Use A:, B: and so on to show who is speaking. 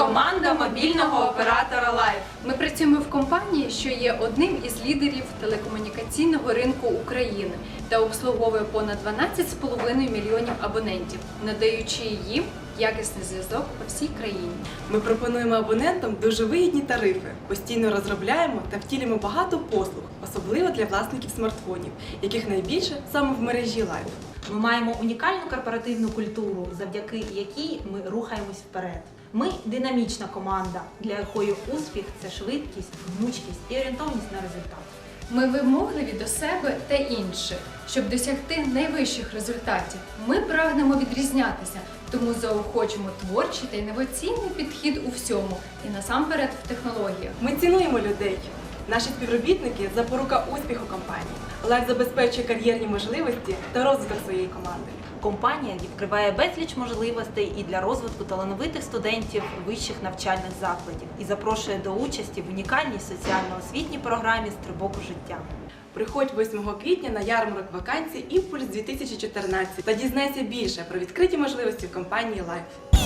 A: Команда мобільного оператора Лайф. Ми працюємо в компанії, що є одним із лідерів телекомунікаційного ринку України та обслуговує понад 12,5 мільйонів абонентів, надаючи їм якісний зв'язок по всій країні.
B: Ми пропонуємо абонентам дуже вигідні тарифи, постійно розробляємо та втілюємо багато послуг, особливо для власників смартфонів, яких найбільше саме в мережі Лайф.
C: Ми маємо унікальну корпоративну культуру, завдяки якій ми рухаємось вперед. Ми динамічна команда, для якої успіх це швидкість, гнучкість і орієнтовність на результат.
A: Ми вимогливі до себе та інших, щоб досягти найвищих результатів. Ми прагнемо відрізнятися, тому заохочуємо творчий та інноваційний підхід у всьому і насамперед в технологіях.
B: Ми цінуємо людей. Наші співробітники запорука успіху компанії. Лайф забезпечує кар'єрні можливості та розвиток своєї команди
C: компанія відкриває безліч можливостей і для розвитку талановитих студентів вищих навчальних закладів і запрошує до участі в унікальній соціально-освітній програмі Стрибок у життя.
B: Приходь 8 квітня на ярмарок вакансій імпульс 2014 та дізнайся більше про відкриті можливості компанії Лайф.